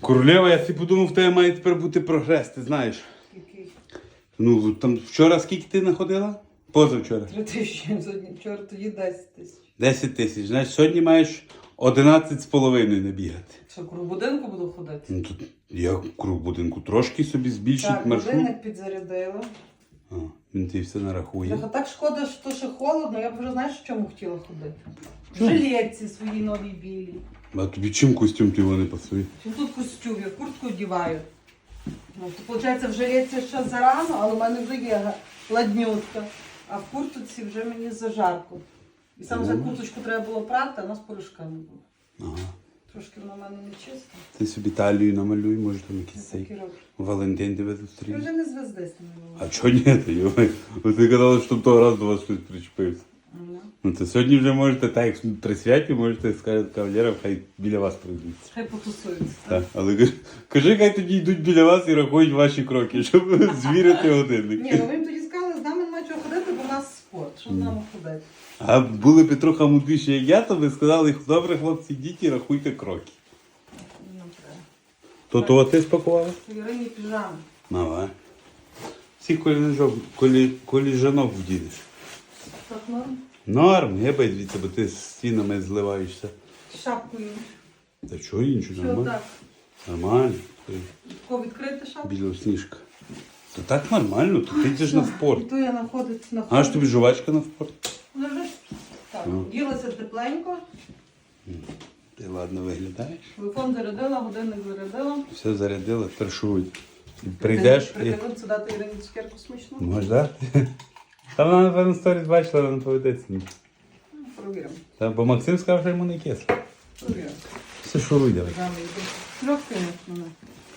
Королева, я собі подумав, в тебе має тепер бути прогрес, ти знаєш. Який? Ну, там вчора скільки ти знаходила? Позавчора. Три тисячі сьогодні, вчора тоді 10 тисяч. 10 тисяч. Знаєш, сьогодні маєш 11 з половиною набігати. Що, круг будинку буду ходити? Ну тут я круг будинку трошки собі збільшить Так, маршрут. годинник підзарядила. А, він тобі все нарахує. Бляха, так шкода, що ще холодно, я б вже знаєш, в чому хотіла ходити. В жилетці своїй новій білій. А тобі чим костюм ти його не пасує? Чи тут костюм, я куртку одіваю. Ну, то, виходить, в жилетці ще зарано, але в мене вже є га- ладнютка. А в куртці вже мені зажарко. І саме за курточку треба було прати, а у нас порошка не було. Ага. Трошки в мене не чиста. Ти собі талію намалюй, може там якийсь цей. Валентин тебе зустріне. вже не звезди з ними. А чого ні? Ти йомай? Ти казала, що того разу до вас щось причепився. Ну. Ну то сьогодні вже можете, так як при святі, можете сказати кавалерам, хай біля вас прийдуть. Хай потусуються. Так, але кажи- кажи, хай тоді йдуть біля вас і рахують ваші кроки, щоб звірити годинник. Ні, ну ви їм тоді сказали, з нами немає чого ходити, бо в нас спорт. Що з нами ходити? А були Петруха мудріші, як я, то ви сказали, добре, хлопці, йдіть і рахуйте кроки. Нам треба. То того ти спакувала? Ірині піжами. Давай. Всіх коліжанок, колі, коліжанок вдінеш. Так, норм. Норм, гебай звідси, бо ти з стінами зливаєшся. Шапкою. Та чого інше, Що нормально? так? Нормально. Тако відкрити шапку? Білосніжка. Та так нормально, то ти йдеш на І спорт. то я знаходиться на А ж тобі жувачка на спорт? Лежиш. Так, Ну. ділася тепленько, Ти ладно виглядаєш. телефон зарядила, годинник зарядила. Все зарядила, тепер шуруй. Прийдеш і. Придивитися дати Ірині цукерку смачну. Можеш дати? Та вона, напевно, сторіс бачила, вона не поведеться. Ну, Провіримо. Та, бо Максим сказав, що йому не кисло. Провіримо. Все шуруй давай. Далі йду. Звісно, не.